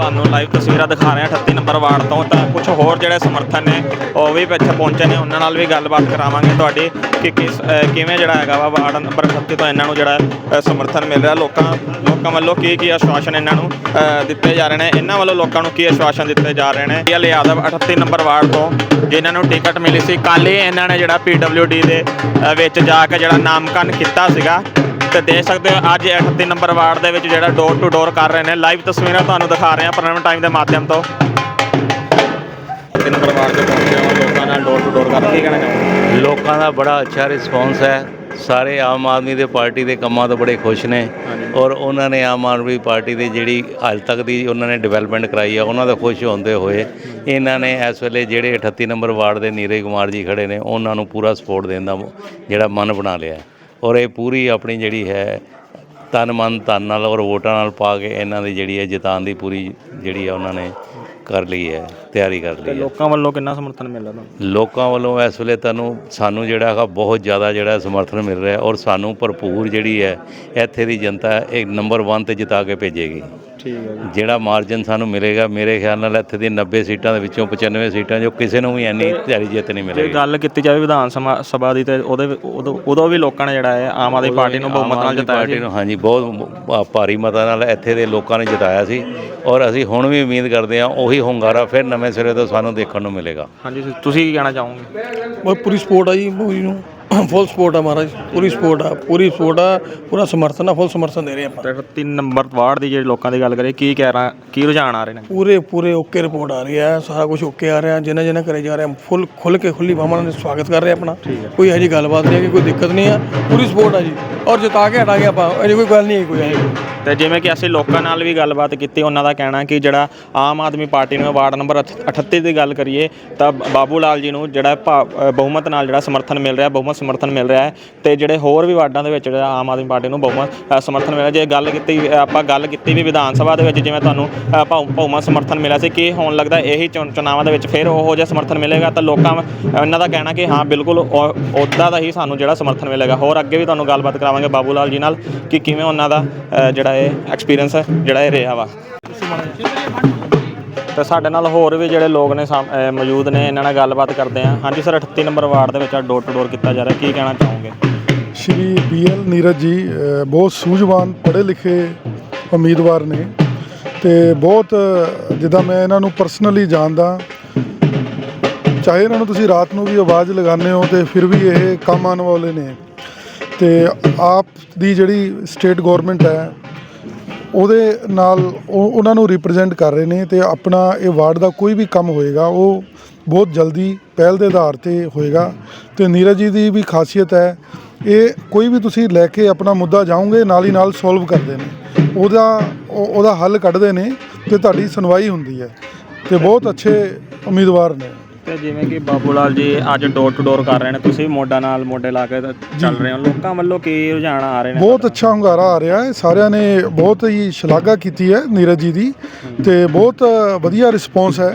ਤੁਹਾਨੂੰ ਲਾਈਵ ਤਸਵੀਰਾਂ ਦਿਖਾ ਰਹੇ ਹਾਂ 38 ਨੰਬਰ ਵਾਰਡ ਤੋਂ, ਤਾਂ ਕੁਝ ਹੋਰ ਜਿਹੜੇ ਸਮਰਥਨ ਨੇ, ਉਹ ਵੀ ਪਿੱਛੇ ਪਹੁੰਚੇ ਨੇ, ਉਹਨਾਂ ਨਾਲ ਵੀ ਗੱਲਬਾਤ ਕਰਾਵਾਂਗੇ ਤੁਹਾਡੀ ਕਿ ਕਿਸ ਕਿਵੇਂ ਜਿਹੜਾ ਹੈਗਾ ਵਾ ਵਾਰਡ ਨੰਬਰ 38 ਤੋਂ ਇਹਨਾਂ ਨੂੰ ਜਿਹੜਾ ਸਮਰਥਨ ਮਿਲ ਰਿਹਾ ਲੋਕਾਂ ਲੋਕਾਂ ਵੱਲੋਂ ਕੀ ਕੀ ਆਸ਼ਵਾਸਨ ਇਹਨਾਂ ਨੂੰ ਦਿੱਤੇ ਜਾ ਰਹੇ ਨੇ, ਇਹਨਾਂ ਵੱਲੋਂ ਲੋਕਾਂ ਨੂੰ ਕੀ ਆਸ਼ਵਾਸਨ ਦਿੱਤੇ ਜਾ ਰਹੇ ਨੇ? ਇਹ ਯਾਦਵ 38 ਨੰਬਰ ਵਾਰਡ ਤੋਂ ਜਿਨ੍ਹਾਂ ਨੂੰ ਟਿਕਟ ਮਿਲੀ ਸੀ, ਕੱਲ੍ਹ ਹੀ ਇਹਨਾਂ ਨੇ ਜਿਹੜਾ PWD ਦੇ ਵਿੱਚ ਜਾ ਕੇ ਜਿਹੜਾ ਨਾਮਕਰਨ ਕੀਤਾ ਸੀਗਾ। ਤੇ ਦੇਖ ਸਕਦੇ ਹੋ ਅੱਜ 38 ਨੰਬਰ ਵਾਰਡ ਦੇ ਵਿੱਚ ਜਿਹੜਾ ਡੋਰ ਟੂ ਡੋਰ ਕਰ ਰਹੇ ਨੇ। ਲਾਈਵ ਤਸਵੀਰਾਂ ਤੁਹਾਨੂੰ ਦਿਖਾ ਰਹੇ ਹਾਂ ਪ੍ਰਾਈਮ ਟਾਈਮ ਦੇ ਮਾਧਿਅਮ ਤੋਂ। 38 ਨੰਬਰ ਵਾਰਡ ਤੇ ਪਹੁੰਚੇ ਹਾਂ। ਲੋਕਾਂ ਨਾਲ ਡੋਰ ਟੂ ਡੋਰ ਕਰ ਕੀ ਕਹਿਣਾ ਚਾਹੁੰਦੇ ਲੋਕਾਂ ਦਾ ਬੜਾ ਅੱਛਾ ਰਿਸਪੌਂਸ ਹੈ। ਸਾਰੇ ਆਮ ਆਦਮੀ ਦੇ ਪਾਰਟੀ ਦੇ ਕੰਮਾਂ ਤੋਂ ਬੜੇ ਖੁਸ਼ ਨੇ ਔਰ ਉਹਨਾਂ ਨੇ ਆਮ ਆਦਮੀ ਪਾਰਟੀ ਦੀ ਜਿਹੜੀ ਹਾਲ ਤੱਕ ਦੀ ਉਹਨਾਂ ਨੇ ਡਿਵੈਲਪਮੈਂਟ ਕਰਾਈ ਹੈ ਉਹਨਾਂ ਦਾ ਖੁਸ਼ ਹੁੰਦੇ ਹੋਏ ਇਹਨਾਂ ਨੇ ਇਸ ਵੇਲੇ ਜਿਹੜੇ 38 ਨੰਬਰ ਵਾਰਡ ਦੇ ਨੀਰਜ ਕੁਮਾਰ ਜੀ ਖੜੇ ਨੇ ਉਹਨਾਂ ਨੂੰ ਪੂਰਾ ਸਪੋਰਟ ਦੇਣ ਦਾ ਜਿਹੜਾ ਮਨ ਬਣਾ ਲਿਆ। ਔਰ ਇਹ ਪੂਰੀ ਆਪਣੀ ਜਿਹੜੀ ਹੈ ਤਨ ਮਨ ਧਨ ਨਾਲ ਔਰ ਵੋਟਾਂ ਨਾਲ ਪਾ ਕੇ ਇਹਨਾਂ ਦੀ ਜਿਹੜੀ ਹੈ ਜਿਤਾਉਣ ਦੀ ਪੂਰੀ ਜਿਹੜੀ ਹੈ ਉਹਨਾਂ ਨੇ ਕਰ ਲਈ ਹੈ ਤਿਆਰੀ ਕਰ ਲਈ ਹੈ। ਲੋਕਾਂ ਵੱਲੋਂ ਕਿੰਨਾ ਸਮਰਥਨ ਮਿਲ ਰਿਹਾ ਤੁਹਾਨੂੰ? ਲੋਕਾਂ ਵੱਲੋਂ ਇਸ ਵੇਲੇ ਤੁਹਾਨੂੰ ਸਾਨੂੰ ਜਿਹੜਾ ਹੈਗਾ ਬਹੁਤ ਜ਼ਿਆਦਾ ਜਿਹੜਾ ਸਮਰਥਨ ਮਿਲ ਰਿਹਾ ਔਰ ਸਾਨੂੰ ਭਰਪੂਰ ਜਿਹੜੀ ਹੈ ਇੱਥੇ ਦੀ ਜਨਤਾ ਇਹ ਨੰਬਰ 1 ਤੇ ਜਿਤਾ ਕੇ ਭੇਜੇਗੀ। ਠੀਕ ਹੈ ਜੀ। ਜਿਹੜਾ ਮਾਰਜਨ ਸਾਨੂੰ ਮਿਲੇਗਾ ਮੇਰੇ ਖਿਆਲ ਨਾਲ ਇੱਥੇ ਦੀ 90 ਸੀਟਾਂ ਦੇ ਵਿੱਚੋਂ 95 ਸੀਟਾਂ ਜੋ ਕਿਸੇ ਨੂੰ ਵੀ ਇੰਨੀ ਤਿਆਰੀ ਜਿੱਤ ਨਹੀਂ ਜੇ ਮਿਲੇਗੀ। ਗੱਲ ਕੀਤੀ ਜਾਵੇ ਵਿਧਾਨ ਸਮਾ- ਸਭਾ ਦੀ ਤੇ ਉਹਦੇ ਉਦੋਂ ਉਦੋਂ ਵੀ ਲੋਕਾਂ ਨੇ ਜਿਹੜਾ ਹੈ ਆਮ ਆਦਮੀ ਪਾਰਟੀ ਨੂੰ ਬਹੁਮਤ ਆਮ ਨਾਲ ਆਦਮੀ ਜਿਤਾਇਆ ਪਾਰਟੀ ਸੀ। ਨੂੰ ਹਾਂਜੀ ਬਹੁਤ ਮ- ਭਾਰੀ ਮਤਾਂ ਨਾਲ ਇੱਥੇ ਦੇ ਲੋਕਾਂ ਨੇ ਜਿਤਾਇਆ ਸੀ। ਔਰ ਅਸੀਂ ਹੁਣ ਵੀ ਉਮੀਦ ਕਰਦੇ ਹਾਂ ਉਹੀ ਹੁੰਗਾਰਾ ਫਿਰ ਨਵੇਂ ਸਿਰੇ ਤੋਂ ਸਾਨੂੰ ਦੇਖਣ ਨੂੰ ਮਿਲੇਗਾ। ਹਾਂਜੀ ਤੁਸੀਂ ਕੀ ਕਹਿਣਾ ਚਾਹੋਗੇ? ਬਹੁਤ ਪੂਰੀ ਸਪੋਰਟ ਆ ਜੀ ਮੂਵੀ ਨੂੰ। ਫੁੱਲ ਸਪੋਰਟ ਆ ਮਹਾਰਾਜ ਪੂਰੀ ਸਪੋਰਟ ਆ ਪੂਰੀ ਸਪੋਰਟ ਆ ਪੂਰਾ ਸਮਰਥਨ ਆ ਫੁੱਲ ਸਮਰਥਨ ਦੇ ਰਹੇ ਆਪਾਂ। ਤੇ 3 ਨੰਬਰ ਵਾਰਡ ਦੀ ਜਿਹੜੇ ਲੋਕਾਂ ਦੀ ਗੱਲ ਕਰੀਏ ਕੀ ਕਹਿ ਰਾਂ ਕੀ ਰੁਝਾਨ ਆ ਰਹੇ ਨੇ? ਪੂਰੇ ਪੂਰੇ ਓਕੇ ਰਿਪੋਰਟ ਆ ਰਹੀ ਹੈ ਸਾਰਾ ਕੁਝ ਓਕੇ ਆ ਰਿਹਾ ਜਿੰਨਾ ਜਿੰਨਾ ਕਰੇ ਜਾ ਰਿਹਾ ਫੁੱਲ ਖੁੱਲ ਕੇ ਖੁੱਲੀ ਬਾਹਾਂ ਨਾਲ ਸਵਾਗਤ ਕਰ ਰਹੇ ਆਪਣਾ। ਕੋਈ ਇਹੋ ਜਿਹੀ ਗੱਲਬਾਤ ਨਹੀਂ ਹੈ ਕਿ ਕੋਈ ਦਿੱਕਤ ਨਹੀਂ ਆ ਪੂਰੀ ਸਪੋਰਟ ਆ ਜੀ। ਔਰ ਜਿਤਾ ਕੇ ਹਟਾਂਗੇ ਆਪਾਂ ਇਹਦੀ ਕੋਈ ਗੱਲ ਨਹੀਂ ਹੈ ਕੋਈ ਇਹੋ ਜਿਹੀ। ਤੇ ਜਿਵੇਂ ਕਿ ਅਸੀਂ ਲੋਕਾਂ ਨਾਲ ਵੀ ਗੱਲਬਾਤ ਕੀਤੀ ਉਹਨਾਂ ਦਾ ਕਹਿਣਾ ਕਿ ਜਿਹੜਾ ਆਮ ਆਦਮੀ ਪਾਰਟੀ ਨੂੰ ਵਾਰਡ ਨੰਬਰ 38 ਦੀ ਗੱਲ ਕਰੀਏ ਤਾਂ ਬਾਬੂ ਲਾਲ ਜੀ ਨੂੰ ਜਿਹੜਾ ਭਾ- ਬਹੁਮਤ ਨਾਲ ਜਿਹੜਾ ਸਮਰਥਨ ਮਿਲ ਰਿਹਾ ਬਹੁਮਤ ਸਮਰਥਨ ਮਿਲ ਰਿਹਾ ਹੈ ਤੇ ਜਿਹੜੇ ਹੋਰ ਵੀ ਵਾਰਡਾਂ ਦੇ ਵਿੱਚ ਜਿਹੜਾ ਆਮ ਆਦਮੀ ਪਾਰਟੀ ਨੂੰ ਬਹੁਮਤ ਸਮਰਥਨ ਮਿਲਿਆ ਜੇ ਗੱਲ ਕੀਤੀ ਆਪਾਂ ਗੱਲ ਕੀਤੀ ਵੀ ਵਿਧਾਨ ਸਭਾ ਦੇ ਵਿੱਚ ਜਿਵੇਂ ਤੁਹਾਨੂੰ ਅ, ਬਹੁਮਤ ਸਮਰਥਨ ਮਿਲਿਆ ਸੀ ਕਿ ਹੋਣ ਲੱਗਦਾ ਇਹੀ ਚੁਣ- ਚੁਣਾਵਾਂ ਦੇ ਵਿੱਚ ਫਿਰ ਉਹੋ ਜਿਹਾ ਸਮਰਥਨ ਮਿਲੇਗਾ? ਤਾਂ ਲੋਕਾਂ ਇਹਨਾਂ ਦਾ ਕਹਿਣਾ ਕਿ ਹਾਂ ਬਿਲਕੁਲ ਉਹਦਾ ਦਾ ਹੀ ਸਾਨੂੰ ਜਿਹੜਾ ਸਮਰਥਨ ਮਿਲੇਗਾ। ਹੋਰ ਅੱਗੇ ਵੀ ਤੁਹਾਨੂੰ ਗੱਲਬਾਤ ਕਰਾਵਾਂਗੇ ਬਾਬੂ ਲਾਲ ਜੀ ਨਾਲ ਕਿ ਕਿਵੇਂ ਉਹਨਾਂ ਦਾ ਅ, ਜਿਹੜਾ ਇਹ ਐਕਸਪੀਰੀਅੰਸ ਜਿਹੜਾ ਇਹ ਰਿਹਾ ਵਾ। ਤੇ ਸਾਡੇ ਨਾਲ ਹੋਰ ਵੀ ਜਿਹੜੇ ਲੋਕ ਨੇ ਸਾਮ- ਅ, ਮੌਜੂਦ ਨੇ ਇਹਨਾਂ ਨਾਲ ਗੱਲਬਾਤ ਕਰਦੇ ਹਾਂ। ਹਾਂਜੀ ਸਰ 38 ਨੰਬਰ ਵਾਰਡ ਦੇ ਵਿੱਚ ਡੋਰ ਟੂ ਡੋਰ ਕੀਤਾ ਜਾ ਰਿਹਾ। ਕੀ ਕਹਿਣਾ ਚਾਹੋਗੇ? ਸ਼੍ਰੀ ਬੀਐਲ ਨੀਰਜ ਜੀ ਅ, ਬਹੁਤ ਸੂਝਵਾਨ ਪੜ੍ਹੇ ਲਿਖੇ ਉਮੀਦਵਾਰ ਨੇ। ਤੇ ਬਹੁਤ ਅ, ਜਿੱਦਾਂ ਮੈਂ ਇਹਨਾਂ ਨੂੰ ਪਰਸਨਲੀ ਜਾਣਦਾ ਚਾਹੇ ਇਹਨਾਂ ਨੂੰ ਤੁਸੀਂ ਰਾਤ ਨੂੰ ਵੀ ਆਵਾਜ਼ ਲਗਾਉਂਦੇ ਹੋ ਤੇ ਫਿਰ ਵੀ ਇਹ ਕੰਮ ਆਉਣ ਵਾਲੇ ਨੇ। ਤੇ ਆਪ ਦੀ ਜਿਹੜੀ ਸਟੇਟ ਗਵਰਨਮੈਂਟ ਹੈ ਉਹਦੇ ਨਾਲ ਉਹ ਉਹਨਾਂ ਨੂੰ ਰਿਪਰੈਜ਼ੈਂਟ ਕਰ ਰਹੇ ਨੇ ਤੇ ਆਪਣਾ ਇਹ ਵਾਰਡ ਦਾ ਕੋਈ ਵੀ ਕੰਮ ਹੋਏਗਾ, ਉਹ ਬਹੁਤ ਜਲਦੀ ਪਹਿਲ ਦੇ ਆਧਾਰ ਤੇ ਹੋਏਗਾ। ਤੇ ਨੀਰਜ ਜੀ ਦੀ ਵੀ ਖਾਸੀਅਤ ਹੈ, ਇਹ ਕੋਈ ਵੀ ਤੁਸੀਂ ਲੈ ਕੇ ਆਪਣਾ ਮੁੱਦਾ ਜਾਓਗੇ, ਨਾਲ ਹੀ ਨਾਲ ਸੋਲਵ ਕਰਦੇ ਨੇ। ਉਹਦਾ ਉਹਦਾ ਹੱਲ ਕੱਢਦੇ ਨੇ ਤੇ ਤੁਹਾਡੀ ਸੁਣਵਾਈ ਹੁੰਦੀ ਹੈ। ਤੇ ਬਹੁਤ ਅੱਛੇ ਉਮੀਦਵਾਰ ਨੇ। ਤੇ ਜਿਵੇਂ ਕਿ ਬਾਬੂ ਲਾਲ ਜੀ ਅੱਜ ਡੋਰ ਟੂ ਡੋਰ ਕਰ ਰਹੇ ਨੇ ਤੁਸੀਂ ਵੀ ਮੋਢਾ ਨਾਲ ਮੋਢੇ ਲਾ ਕੇ ਚੱਲ ਰਹੇ ਹੋ। ਲੋਕਾਂ ਵੱਲੋਂ ਕੀ ਰੁਝਾਨ ਆ ਰਹੇ ਨੇ? ਬਹੁਤ ਅੱਛਾ ਹੁੰਗਾਰਾ ਆ ਰਿਹਾ ਹੈ। ਸਾਰਿਆਂ ਨੇ ਬਹੁਤ ਹੀ ਸ਼ਲਾਘਾ ਕੀਤੀ ਹੈ ਨੀਰਜ ਜੀ ਦੀ ਤੇ ਬਹੁਤ ਵਧੀਆ ਰਿਸਪੌਂਸ ਹੈ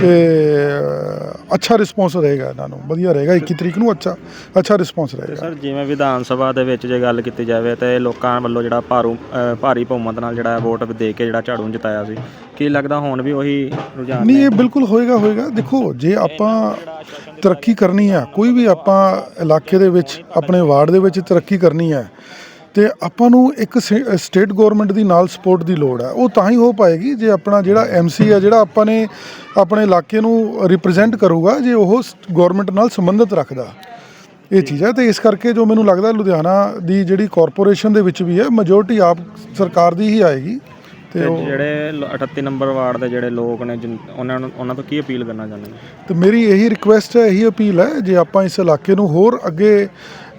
ਤੇ ਅੱਛਾ ਰਿਸਪੌਂਸ ਰਹੇਗਾ ਇਹਨਾਂ ਨੂੰ ਵਧੀਆ ਰਹੇਗਾ 21 ਤਰੀਕ ਨੂੰ ਅੱਛਾ ਅੱਛਾ ਰਿਸਪੌਂਸ ਰਹੇਗਾ। ਸਰ ਜਿਵੇਂ ਵਿਧਾਨ ਸਭਾ ਦੇ ਵਿੱਚ ਜੇ ਗੱਲ ਕੀਤੀ ਜਾਵੇ ਤੇ ਲੋਕਾਂ ਵੱਲੋਂ ਜਿਹੜਾ ਭਾਰੂ ਅ, ਭਾਰੀ ਬਹੁਮਤ ਨਾਲ ਜਿਹੜਾ ਵੋਟ ਦੇ ਕੇ ਜਿਹੜਾ ਝਾੜੂ ਨੂੰ ਜਿਤਾਇਆ ਸੀ ਕੀ ਲੱਗਦਾ ਹੁਣ ਵੀ ਉਹੀ ਰੁਝਾਨ ਨਹੀਂ ਇਹ ਬਿਲਕੁਲ ਹੋਏਗਾ ਹੋਏਗਾ। ਦੇਖੋ ਜੇ ਆਪਾਂ ਤਰੱਕੀ ਕਰਨੀ ਹੈ ਕੋਈ ਵੀ ਆਪਾਂ ਇਲਾਕੇ ਦੇ ਵਿੱਚ ਆਪਣੇ ਵਾਰਡ ਦੇ ਵਿੱਚ ਤਰੱਕੀ ਕਰਨੀ ਹੈ ਤੇ ਆਪਾਂ ਨੂੰ ਇੱਕ ਸਟੇਟ ਗਵਰਨਮੈਂਟ ਦੀ ਨਾਲ ਸਪੋਰਟ ਦੀ ਲੋੜ ਹੈ। ਉਹ ਤਾਂ ਹੀ ਹੋ ਪਾਏਗੀ ਜੇ ਆਪਣਾ ਜਿਹੜਾ ਐਮਸੀ ਹੈ ਜਿਹੜਾ ਆਪਾਂ ਨੇ ਆਪਣੇ ਇਲਾਕੇ ਨੂੰ ਰਿਪਰੈਜ਼ੈਂਟ ਕਰੂਗਾ ਜੇ ਉਹ ਗਵਰਨਮੈਂਟ ਨਾਲ ਸੰਬੰਧਿਤ ਰੱਖਦਾ। ਇਹ ਚੀਜ਼ ਹੈ ਤੇ ਇਸ ਕਰਕੇ ਜੋ ਮੈਨੂੰ ਲੱਗਦਾ ਲੁਧਿਆਣਾ ਦੀ ਜਿਹੜੀ ਕਾਰਪੋਰੇਸ਼ਨ ਦੇ ਵਿੱਚ ਵੀ ਹੈ ਮੈਜੋਰਟੀ ਆਪ ਸਰਕਾਰ ਦੀ ਹੀ ਆਏਗੀ। ਤੇ ਜਿਹੜੇ ਲ- 38 ਨੰਬਰ ਵਾਰਡ ਦੇ ਜਿਹੜੇ ਲੋਕ ਨੇ ਉਹਨਾਂ ਨੂੰ ਉਹਨਾਂ ਤੋਂ ਕੀ ਅਪੀਲ ਕਰਨਾ ਚਾਹੁੰਦੇ ਤੇ ਮੇਰੀ ਇਹੀ ਰਿਕੁਐਸਟ ਹੈ ਇਹੀ ਅਪੀਲ ਹੈ ਜੇ ਆਪਾਂ ਇਸ ਇਲਾਕੇ ਨੂੰ ਹੋਰ ਅੱਗੇ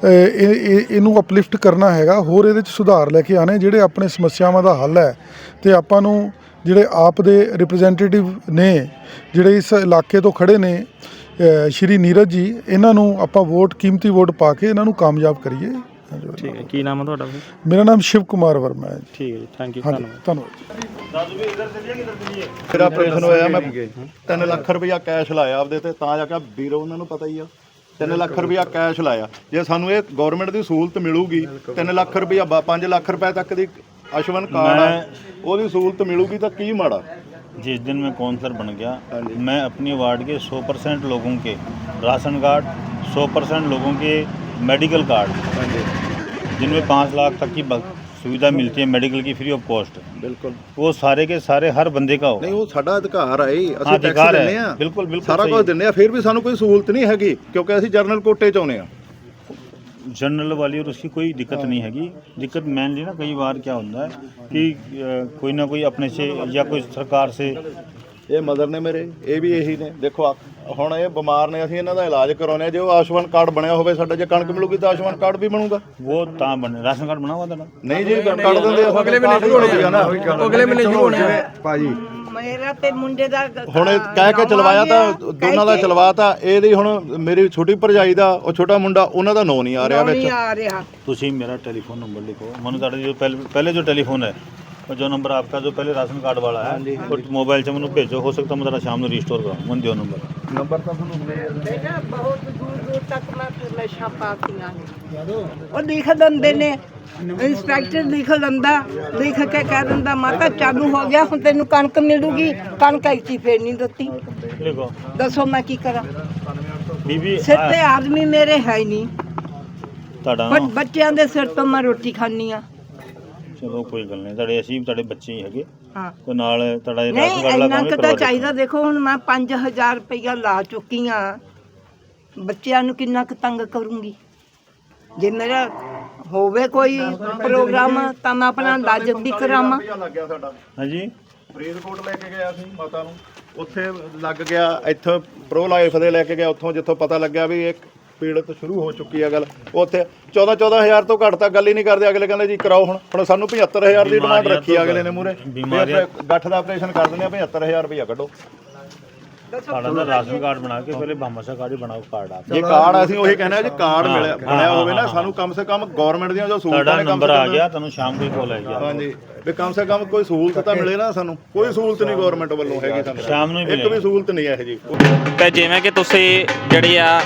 ਇਹਨੂੰ ਅਪਲਿਫਟ ਕਰਨਾ ਹੈਗਾ ਹੋਰ ਇਹਦੇ ਚ ਸੁਧਾਰ ਲੈ ਕੇ ਆਣੇ ਜਿਹੜੇ ਆਪਣੇ ਸਮੱਸਿਆਵਾਂ ਦਾ ਹੱਲ ਹੈ। ਤੇ ਆਪਾਂ ਨੂੰ ਜਿਹੜੇ ਆਪ ਦੇ ਰਿਪਰੈਜ਼ੈਂਟੇਟਿਵ ਨੇ ਜਿਹੜੇ ਇਸ ਇਲਾਕੇ ਤੋਂ ਖੜੇ ਨੇ ਸ਼੍ਰੀ ਨੀਰਜ ਜੀ ਇਹਨਾਂ ਨੂੰ ਆਪਾਂ ਵੋਟ ਕੀਮਤੀ ਵੋਟ ਪਾ ਕੇ ਇਹਨਾਂ ਨੂੰ ਕਾਮਯਾਬ ਕਰੀਏ। ਠੀਕ ਹੈ ਕੀ ਨਾਮ ਹੈ ਤੁਹਾਡਾ ਮੇਰਾ ਨਾਮ ਸ਼ਿਵ ਕੁਮਾਰ ਵਰਮਾ ਹੈ। ਠੀਕ ਹੈ ਜੀ ਥੈਂਕ ਯੂ ਧੰਨਵਾਦ। ਧੰਨਵਾਦ ਮੇਰਾ ਆਪਰੇਸ਼ਨ ਹੋਇਆ ਮੈਂ 3 ਲੱਖ ਰੁਪਇਆ ਕੈਸ਼ ਲਾਇਆ ਆਪਦੇ ਤੇ ਤਾਂ ਜਾ ਕੇ ਵੀਰੋ ਉਹਨਾਂ ਨੂੰ ਪਤਾ ਹੀ ਆ। 3 ਲੱਖ ਰੁਪਇਆ ਕੈਸ਼ ਲਾਇਆ ਜੇ ਸਾਨੂੰ ਇਹ ਗਵਰਨਮੈਂਟ ਦੀ ਸਹੂਲਤ ਮਿਲੂਗੀ 3 ਲੱਖ ਰੁਪਇਆ 5 ਲੱਖ ਰੁਪਏ ਤੱਕ ਦੀ ਆਯੁਸ਼ਮਾਨ ਕਾਰਡ ਆ ਉਹਦੀ ਸਹੂਲਤ ਮਿਲੂਗੀ ਤਾਂ ਕੀ ਮਾੜਾ जिस दिन मैं काउंसलर बन गया मैं अपनी वार्ड के 100 परसेंट लोगों के राशन कार्ड 100 परसेंट लोगों के मेडिकल कार्ड जिनमें पाँच लाख तक की ब- सुविधा मिलती है मेडिकल की फ्री ऑफ कॉस्ट ਬਿਲਕੁਲ वो सारे के सारे हर बंदे का ਨਹੀਂ हो ਉਹ ਸਾਡਾ ਅਧਿਕਾਰ ਹੈ ਜੀ, ਹਾਂ, ਅਸੀਂ ਟੈਕਸ ਅਧਿਕਾਰ ਹੈ। ਦਿੰਦੇ ਆ ਬਿਲਕੁਲ, ਬਿਲਕੁਲ ਸਾਰਾ ਸਹੀ ਕੁਝ ਹੈ। ਦਿੰਦੇ ਆ ਫਿਰ ਵੀ ਸਾਨੂੰ ਕੋਈ ਸਹੂਲਤ ਨਹੀਂ ਹੈਗੀ ਕਿਉਂਕਿ ਅਸੀਂ ਜਰਨਲ ਕੋਟੇ ਚ ਆਉਨੇ ਆ जनरल वाली और उसकी कोई दिक्कत नहीं हैगी दिक्कत मेनली ना कई बार क्या होता है कि अ, कोई ना कोई अपने से या कोई सरकार से ਇਹ ਮਦਰ ਨੇ ਮੇਰੇ ਇਹ ਵੀ ਇਹੀ ਨੇ ਦੇਖੋ ਆ- ਹੁਣ ਇਹ ਬਿਮਾਰ ਨੇ ਅਸੀਂ ਇਹਨਾਂ ਦਾ ਇਲਾਜ ਕਰਾਉਨੇ ਜੇ ਉਹ ਆਯੁਸ਼ਮਾਨ ਕਾਰਡ ਬਣਿਆ ਹੋਵੇ ਸਾਡਾ ਜੇ ਕਣਕ ਮਿਲੂਗੀ ਤਾਂ ਆਯੁਸ਼ਮਾਨ ਕਾਰਡ ਵੀ ਬਣੂਗਾ। ਉਹ ਤਾਂ ਬਣੇ ਰਾਸ਼ਨ ਕਾਰਡ ਬਣਾਵਾ ਤੁਹਾਡਾ? ਨਹੀਂ ਜੀ ਕੱਢ ਦਿੰਦੇ ਅਸੀਂ ਅਗਲੇ ਮਹੀਨੇ ਸ਼ੁਰੂ ਹੋ ਜਾਏਗਾ ਨਾ ਅਗਲੇ ਮਹੀਨੇ ਸ਼ੁਰੂ ਹੋਣਾ। ਭਾਜੀ। ਮੇਰਾ ਤੇ ਮੁੰਡੇ ਦਾ ਹੁਣ ਕਹਿ ਕੇ ਚਲਵਾਇਆ ਤਾਂ ਦੋਨਾਂ ਦਾ ਚਲਵਾਤਾ ਇਹਦੀ ਹੁਣ ਮੇਰੀ ਛੋਟੀ ਭਰਜਾਈ ਦਾ ਉਹ ਛੋਟਾ ਮੁੰਡਾ ਉਹਨਾਂ ਦਾ ਨੋ ਨਹੀਂ ਆ ਰਿਹਾ ਵਿੱਚ। ਤੁਸੀਂ ਮੇਰਾ ਟੈਲੀਫੋਨ ਨੰਬਰ ਲਿਖੋ। ਮੈਨੂੰ ਤੁਹਾਡੇ ਜੋ ਪਹਿਲੇ ਜੋ ਟੈਲੀਫੋਨ ਹੈ ਉਹ ਜੋ ਨੰਬਰ ਆਪਕਾ ਜੋ ਪਹਿਲੇ ਰਾਸ਼ਨ ਕਾਰਡ ਵਾਲਾ ਹੈ ਉਹ ਮੋਬਾਈਲ 'ਚ ਮੈਨੂੰ ਭੇਜੋ ਹੋ ਸਕਦਾ ਮੈਂ ਤੁਹਾਡਾ ਸ਼ਾਮ ਨੂੰ ਰੀਸਟੋਰ ਕਰਾਂ ਮੈਨੂੰ ਦਿਓ ਨੰਬਰ। ਨੰਬਰ ਤਾਂ ਤੁਹਾਨੂੰ ਬੇਟਾ ਬਹੁਤ ਦੂਰ ਦੂਰ ਤੱਕ ਮੈਂ ਨਸ਼ਾ ਪਾਤੀਆਂ ਨੇ। ਉਹ ਲਿਖ ਦਿੰਦੇ ਨੇ ਇੰਸਪੈਕਟਰ ਲਿਖ ਦਿੰਦਾ ਲਿਖ ਕੇ ਕਹਿ ਦਿੰਦਾ ਮਾਤਾ ਚਾਲੂ ਹੋ ਗਿਆ ਹੁਣ ਤੈਨੂੰ ਕਣਕ ਮਿਲੂਗੀ ਕਣਕ ਐਸੀ ਫੇਰ ਨਹੀਂ ਦਿੱਤੀ। ਲਿਖੋ ਦੱਸੋ ਮੈਂ ਕੀ ਕਰਾਂ? ਬੀਬੀ ਸਿਰ ਤੇ ਆਦਮੀ ਮੇਰੇ ਹੈ ਹੀ ਨਹੀਂ। ਤੁਹਾਡਾ ਬੱਚਿਆਂ ਦੇ ਸਿਰ ਤੋਂ ਮੈਂ ਰੋਟੀ ਖਾਣੀ ਆ ਚਲੋ ਕੋਈ ਗੱਲ ਨਹੀਂ ਤੁਹਾਡੇ ਅਸੀਂ ਤੁਹਾਡੇ ਬੱਚੇ ਹੀ ਹੈਗੇ। ਹਾਂ। ਕੋਈ ਨਾਲ ਤੁਹਾਡਾ ਇਹ ਰਾਸ਼ਨ ਨਹੀਂ ਇੰਨਾ ਕੁ ਤਾਂ ਚਾਹੀਦਾ ਦੇਖੋ ਹੁਣ ਮੈਂ 5000 ਰੁਪਇਆ ਲਾ ਚੁੱਕੀ ਆ ਬੱਚਿਆਂ ਨੂੰ ਕਿੰਨਾ ਕੁ ਤੰਗ ਕਰੂੰਗੀ? ਜੇ ਮੇਰਾ ਹੋਵੇ ਕੋਈ ਪ੍ਰੋਗਰਾਮ ਤਾਂ ਮੈਂ ਆਪਣਾ ਇਲਾਜ ਵੀ ਕਰਾਵਾਂ। ਸਾਡਾ ਹਾਂਜੀ। ਫਰੀਦਕੋਟ ਲੈ ਕੇ ਗਿਆ ਸੀ ਮਾਤਾ ਨੂੰ। ਉੱਥੇ ਲੱਗ ਗਿਆ ਇੱਥੋਂ ਪ੍ਰੋ ਲਾਈਫ ਦੇ ਲੈ ਕੇ ਗਿਆ ਉੱਥੋਂ ਜਿੱਥੋਂ ਪਤਾ ਲੱਗਿਆ ਵੀ ਇੱਕ ਪੀੜਤ ਸ਼ੁਰੂ ਹੋ ਚੁੱਕੀ ਹੈ ਗੱਲ। ਉੱਥੇ 14 14000 ਤੋਂ ਘੱਟ ਤਾਂ ਗੱਲ ਹੀ ਨਹੀਂ ਕਰਦੇ। ਅਗਲੇ ਕਹਿੰਦੇ ਜੀ ਕਰਾਓ ਹੁਣ। ਹੁਣ ਸਾਨੂੰ 75000 ਦੀ ਡਿਮਾਂਡ ਰੱਖੀ ਆ ਅਗਲੇ ਨੇ ਮੂਰੇ ਗੱਠ ਦਾ ਆਪਰੇਸ਼ਨ ਕਰ ਦਿੰਦੇ ਆ 75000 ਰੁਪਇਆ ਕੱਢੋ। ਸਾਡਾ ਨਾ ਰਾਸ਼ਨ ਕਾਰਡ ਬਣਾ ਕੇ ਪਹਿਲੇ ਭਾਮਾਸ਼ਾ ਕਾਰਡ ਹੀ ਬਣਾਓ ਕਾਰਡ ਆਪ ਜੇ ਕਾਰਡ ਅਸੀਂ ਉਹੀ ਕਹਿੰਦੇ ਆ ਜੀ ਕਾਰਡ ਮਿਲਿਆ ਬਣਿਆ ਹੋਵੇ ਨਾ ਸਾਨੂੰ ਕਮ ਸੇ ਕਮ ਗਵਰਨਮੈਂਟ ਦੀਆਂ ਜੋ ਸਹੂਲਤਾਂ ਨੇ ਕਮ ਨੰਬਰ ਸੇ ਆ ਕਮ ਗਿਆ ਤੁਹਾਨੂੰ ਸ਼ਾਮ ਨੂੰ ਕਾਲ ਆਏਗੀ ਹਾਂਜੀ। ਵੀ ਕਮ ਸੇ ਕਮ ਕੋਈ ਸਹੂਲਤ ਤਾਂ ਮਿਲੇ ਨਾ ਸਾਨੂੰ। ਕੋਈ ਸਹੂਲਤ ਨਹੀਂ ਗਵਰਨਮੈਂਟ ਵੱਲੋਂ ਹੈਗੀ ਸਾਨੂੰ। ਸ਼ਾਮ ਨੂੰ ਹੀ ਇੱਕ ਵੀ ਸਹੂਲਤ ਨਹੀਂ ਹੈ ਜੀ। ਤੇ ਜਿਵੇਂ ਕਿ ਤੁਸੀਂ ਜਿਹੜੀ ਆ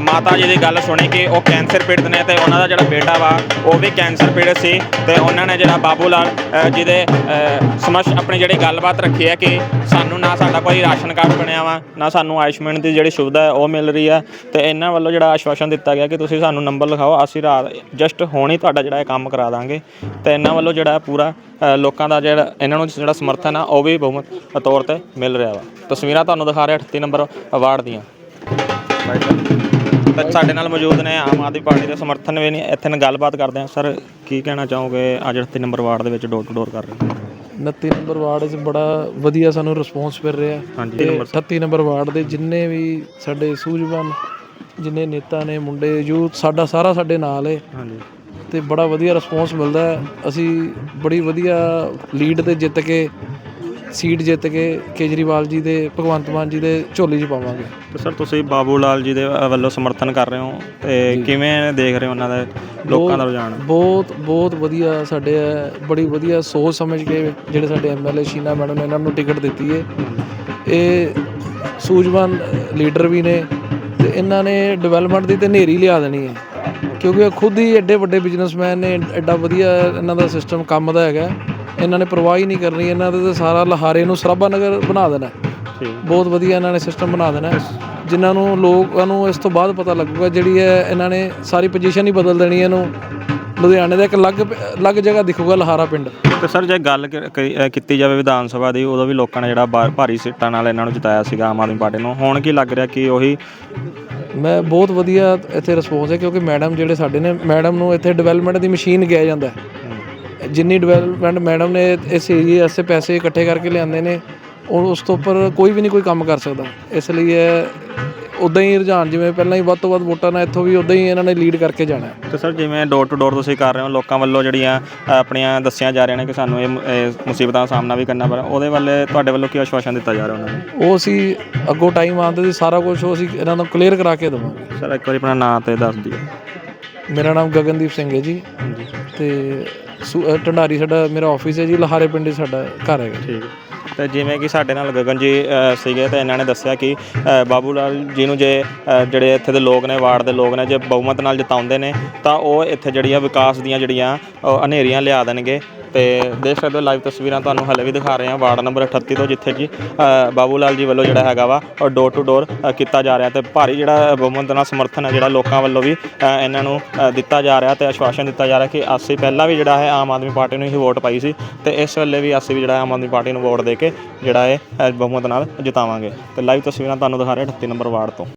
ਮਾਤਾ ਜੀ ਦੀ ਗੱਲ ਸੁਣੀ ਕਿ ਉਹ ਕੈਂਸਰ ਪੀੜਤ ਨੇ ਤੇ ਉਹਨਾਂ ਦਾ ਜਿਹੜਾ ਬੇਟਾ ਵਾ ਉਹ ਵੀ ਕੈਂਸਰ ਪੀੜਤ ਸੀ ਤੇ ਉਹਨਾਂ ਨੇ ਜਿਹੜਾ ਬਾਬੂ ਲਾਲ ਜਿਹਦੇ ਅ, ਸਮਝ ਆਪਣੀ ਜਿਹੜੀ ਗੱਲਬਾਤ ਰੱਖੀ ਹੈ ਕਿ ਸਾਨੂੰ ਨਾ ਸਾਡਾ ਕੋਈ ਰਾਸ਼ਨ ਕਾਰਡ ਬਣਿਆ ਵਾ ਨਾ ਸਾਨੂੰ ਆਯੁਸ਼ਮਾਨ ਦੀ ਜਿਹੜੀ ਸੁਵਿਧਾ ਹੈ ਉਹ ਮਿਲ ਰਹੀ ਆ ਤੇ ਇਹਨਾਂ ਵੱਲੋਂ ਜਿਹੜਾ ਆਸ਼ਵਾਸਨ ਦਿੱਤਾ ਗਿਆ ਕਿ ਤੁਸੀਂ ਸਾਨੂੰ ਨੰਬਰ ਲਿਖਾਓ ਅਸੀਂ ਰਾਤ ਜਸਟ ਹੁਣ ਹੀ ਤੁਹਾਡਾ ਜਿਹੜਾ ਇਹ ਕੰਮ ਕਰਾ ਦਾਂਗੇ ਤੇ ਇਹਨਾਂ ਵੱਲੋਂ ਜਿਹੜਾ ਪੂਰਾ ਲੋਕਾਂ ਦਾ ਜਿਹੜਾ ਇਹਨਾਂ ਨੂੰ ਜਿਹੜਾ ਸਮਰਥਨ ਆ ਉਹ ਵੀ ਬਹੁਮਤ ਤੌਰ ਤੇ ਮਿਲ ਰਿਹਾ ਵਾ। ਤਸਵੀਰਾਂ ਤੁਹਾਨੂੰ ਦਿਖਾ ਰਿਹਾ 38 ਨੰਬਰ ਵਾਰਡ ਦੀਆਂ। ਤਾਂ ਸਾਡੇ ਨਾਲ ਮੌਜੂਦ ਨੇ ਆਮ ਆਦਮੀ ਪਾਰਟੀ ਦੇ ਸਮਰਥਨ ਵੀ ਨੇ ਇੱਥੇ ਨਾਲ ਗੱਲਬਾਤ ਕਰਦੇ ਹਾਂ। ਸਰ ਕੀ ਕਹਿਣਾ ਚਾਹੋਗੇ? ਅੱਜ 38 ਨੰਬਰ ਵਾਰਡ ਦੇ ਵਿੱਚ ਡੋਰ ਟੂ ਡੋਰ ਕਰ ਰਹੇ ਹੋ। 29 ਨੰਬਰ ਵਾਰਡ 'ਚ ਬੜਾ ਵਧੀਆ ਸਾਨੂੰ ਰਿਸਪੌਂਸ ਮਿਲ ਰਿਹਾ। ਹਾਂਜੀ, ਤੇ 38 ਨੰਬਰ ਵਾਰਡ ਦੇ ਜਿੰਨੇ ਵੀ ਸਾਡੇ ਸੂਝਵਾਨ ਜਿੰਨੇ ਨੇਤਾ ਨੇ ਮੁੰਡੇ ਯੂਥ ਸਾਡਾ ਸਾਰਾ ਸਾਡੇ ਨਾਲ ਹੈ ਹਾਂਜੀ। ਤੇ ਬੜਾ ਵਧੀਆ ਰਿਸਪੌਂਸ ਮਿਲਦਾ ਹੈ। ਅਸੀਂ ਬੜੀ ਵਧੀਆ ਲੀਡ ਤੇ ਜਿੱਤ ਕੇ ਸੀਟ ਜਿੱਤ ਕੇ ਕੇਜਰੀਵਾਲ ਜੀ ਦੇ ਭਗਵੰਤ ਮਾਨ ਜੀ ਦੇ ਝੋਲੀ 'ਚ ਪਾਵਾਂਗੇ। ਤੇ ਸਰ ਤੁਸੀਂ ਬਾਬੂ ਲਾਲ ਜੀ ਦੇ ਵੱਲੋਂ ਸਮਰਥਨ ਕਰ ਰਹੇ ਹੋ ਤੇ ਕਿਵੇਂ ਦੇਖ ਰਹੇ ਹੋ ਉਹਨਾਂ ਦਾ ਲੋਕਾਂ ਦਾ ਰੁਝਾਨ? ਬਹੁਤ ਬਹੁਤ ਵਧੀਆ ਸਾਡੇ ਬੜੀ ਵਧੀਆ ਸੋਚ ਸਮਝ ਕੇ ਜਿਹੜੇ ਸਾਡੇ ਐਮਐਲਏ ਸ਼ੀਨਾ ਮੈਡਮ ਨੇ ਇਹਨਾਂ ਨੂੰ ਟਿਕਟ ਦਿੱਤੀ ਹੈ। ਇਹ ਸੂਝਵਾਨ ਲੀਡਰ ਵੀ ਨੇ ਤੇ ਇਹਨਾਂ ਨੇ ਡਿਵੈਲਪਮੈਂਟ ਦੀ ਤੇ ਨੇਰੀ ਲਿਆ ਦੇਣੀ ਹੈ। ਕਿਉਂਕਿ ਇਹ ਖੁਦ ਹੀ ਐਡੇ ਵੱਡੇ ਬਿਜ਼ਨਸਮੈਨ ਨੇ ਐਡਾ ਵਧੀਆ ਇਹਨਾਂ ਦਾ ਸਿਸਟਮ ਕੰਮ ਦਾ ਹੈਗਾ। ਇਹਨਾਂ ਨੇ ਪਰਵਾਹ ਹੀ ਨਹੀਂ ਕਰਨੀ ਇਹਨਾਂ ਦੇ ਤੇ ਸਾਰਾ ਲਹਾਰੇ ਨੂੰ ਸਰਾਭਾ ਨਗਰ ਬਣਾ ਦੇਣਾ। ਬਹੁਤ ਵਧੀਆ ਇਹਨਾਂ ਨੇ ਸਿਸਟਮ ਬਣਾ ਦੇਣਾ। ਜਿਨ੍ਹਾਂ ਨੂੰ ਲੋਕਾਂ ਨੂੰ ਇਸ ਤੋਂ ਬਾਅਦ ਪਤਾ ਲੱਗੂਗਾ ਜਿਹੜੀ ਹੈ ਇਹਨਾਂ ਨੇ ਸਾਰੀ ਪੋਜੀਸ਼ਨ ਹੀ ਬਦਲ ਦੇਣੀ ਹੈ ਇਹਨੂੰ। ਲੁਧਿਆਣੇ ਦਾ ਇੱਕ ਅਲੱਗ ਅਲੱਗ ਜਗ੍ਹਾ ਦਿਖੂਗਾ ਲਹਾਰਾ ਪਿੰਡ। ਤੇ ਸਰ ਜੇ ਗੱਲ ਕੀਤੀ ਜਾਵੇ ਵਿਧਾਨ ਸਭਾ ਦੀ ਉਦੋਂ ਵੀ ਲੋਕਾਂ ਨੇ ਜਿਹੜਾ ਭਾਰੀ ਸੀਟਾਂ ਨਾਲ ਇਹਨਾਂ ਨੂੰ ਜਿਤਾਇਆ ਸੀਗਾ ਆਮ ਆਦਮੀ ਪਾਰਟੀ ਨੂੰ। ਹੁਣ ਕੀ ਲੱਗ ਰਿਹਾ ਕਿ ਉਹੀ ਮੈਂ ਬਹੁਤ ਵਧੀਆ ਇੱਥੇ ਰਿਸਪੌਂਸ ਹੈ ਕਿਉਂਕਿ ਮੈਡਮ ਜਿਹੜੇ ਸਾਡੇ ਨੇ ਮੈਡਮ ਨੂੰ ਇੱਥੇ ਡਿਵੈਲਪਮੈਂਟ ਦੀ ਮਸ਼ੀਨ ਕਿਹਾ ਜਾਂਦਾ ਹੈ। ਜਿੰਨੀ ਡਿਵੈਲਪਮੈਂਟ ਮੈਡਮ ਨੇ ਇਸ ਏਰੀਏ ਵਾਸਤੇ ਪੈਸੇ ਇਕੱਠੇ ਕਰਕੇ ਲਿਆਂਦੇ ਨੇ, ਉਹ ਉਸ ਤੋਂ ਉੱਪਰ ਕੋਈ ਵੀ ਨਹੀਂ ਕੋਈ ਕੰਮ ਕਰ ਸਕਦਾ। ਇਸ ਲਈ ਇਹ ਉਦਾਂ ਹੀ ਰੁਝਾਨ ਜਿਵੇਂ ਪਹਿਲਾਂ ਹੀ ਵੱਧ ਤੋਂ ਵੱਧ ਵੋਟਾਂ ਨਾਲ ਇੱਥੋਂ ਵੀ ਉਦਾਂ ਹੀ ਇਹਨਾਂ ਨੇ ਲੀਡ ਕਰਕੇ ਜਾਣਾ ਹੈ। ਤੇ ਸਰ ਜਿਵੇਂ ਡੋਰ ਟੂ ਡੋਰ ਤੁਸੀਂ ਕਰ ਰਹੇ ਹੋ ਲੋਕਾਂ ਵੱਲੋਂ ਜਿਹੜੀਆਂ ਅ, ਆਪਣੀਆਂ ਦੱਸੀਆਂ ਜਾ ਰਹੀਆਂ ਨੇ ਕਿ ਸਾਨੂੰ ਇਹ ਮ- ਇਹ ਮੁਸੀਬਤਾਂ ਦਾ ਸਾਹਮਣਾ ਵੀ ਕਰਨਾ ਪੜਾ ਉਹਦੇ ਵੱਲੇ ਤੁਹਾਡੇ ਵੱਲੋਂ ਕੀ ਆਸ਼ਵਾਸਨ ਦਿੱਤਾ ਜਾ ਰਿਹਾ ਉਹਨਾਂ ਨੂੰ? ਉਹ ਅਸੀਂ ਅੱਗੋਂ ਟਾਈਮ ਆਉਂਦੇ ਸੀ ਸਾਰਾ ਕੁਝ ਉਹ ਅਸੀਂ ਇਹਨਾਂ ਨੂੰ ਕਲੀਅਰ ਕਰਾ ਕੇ ਦੇਵਾਂਗੇ। ਸਰ ਇੱਕ ਵਾਰੀ ਆਪਣਾ ਨਾਂ ਤੇ ਦੱਸ ਦਿਓ। ਮੇਰਾ ਨਾਮ ਗਗਨਦੀਪ ਸਿੰਘ ਹੈ ਜੀ। ਤੇ ਸੁ- ਅ, ਢੰਡਾਰੀ ਸਾਡਾ ਮੇਰਾ ਆਫਿਸ ਹੈ ਜੀ ਲਹਾਰੇ ਪਿੰਡ 'ਚ ਸਾਡਾ ਘਰ ਹੈਗਾ ਠੀਕ। ਤੇ ਜਿਵੇਂ ਕਿ ਸਾਡੇ ਨਾਲ ਗਗਨ ਜੀ ਅ, ਸੀਗੇ ਤੇ ਇਹਨਾਂ ਨੇ ਦੱਸਿਆ ਕਿ ਅ, ਬਾਬੂ ਲਾਲ ਜੀ ਨੂੰ ਜੇ ਅ, ਜਿਹੜੇ ਇੱਥੇ ਦੇ ਲੋਕ ਨੇ ਵਾਰਡ ਦੇ ਲੋਕ ਨੇ ਜੇ ਬਹੁਮਤ ਨਾਲ ਜਿਤਾਉਂਦੇ ਨੇ ਤਾਂ ਉਹ ਇੱਥੇ ਜਿਹੜੀਆਂ ਵਿਕਾਸ ਦੀਆਂ ਜਿਹੜੀਆਂ ਅ, ਹਨੇਰੀਆਂ ਲਿਆ ਦੇਣਗੇ। ਤੇ ਦੇਖ ਸਕਦੇ ਹੋ ਲਾਈਵ ਤਸਵੀਰਾਂ ਤੁਹਾਨੂੰ ਹਲੇ ਵੀ ਦਿਖਾ ਰਹੇ ਹਾਂ। ਵਾਰਡ ਨੰਬਰ 38 ਤੋਂ ਜਿੱਥੇ ਕਿ ਬਾਬੂ ਲਾਲ ਜੀ ਵੱਲੋਂ ਜਿਹੜਾ ਹੈਗਾ ਵਾ ਉਹ ਡੋਰ ਟੂ ਡੋਰ ਕੀਤਾ ਜਾ ਰਿਹਾ ਤੇ ਭਾਰੀ ਜਿਹੜਾ ਬਹੁਮਤ ਨਾਲ ਸਮਰਥਨ ਹੈ, ਜਿਹੜਾ ਲੋਕਾਂ ਵੱਲੋਂ ਵੀ ਇਹਨਾਂ ਨੂੰ ਦਿੱਤਾ ਜਾ ਰਿਹਾ ਤੇ ਆਸ਼ਵਾਸਨ ਦਿੱਤਾ ਜਾ ਰਿਹਾ ਕਿ ਅਸੀਂ ਪਹਿਲਾਂ ਵੀ ਜਿਹੜਾ ਹੈ, ਆਮ ਆਦਮੀ ਪਾਰਟੀ ਨੂੰ ਹੀ ਵੋਟ ਪਾਈ ਸੀ ਤੇ ਇਸ ਵੇਲੇ ਵੀ ਅਸੀਂ ਵੀ ਜਿਹੜਾ ਆਮ ਆਦਮੀ ਪਾਰਟੀ ਨੂੰ ਵੋਟ ਦੇ ਕੇ ਜਿਹੜਾ ਹੈ ਬਹੁਮਤ ਨਾਲ ਜਿਤਾਵਾਂਗੇ। ਤੇ ਲਾਈਵ ਤਸਵੀਰਾਂ ਤੁਹਾਨੂੰ ਦਿਖਾ ਰਹੇ 38 ਨੰਬਰ ਵਾਰਡ ਤੋਂ।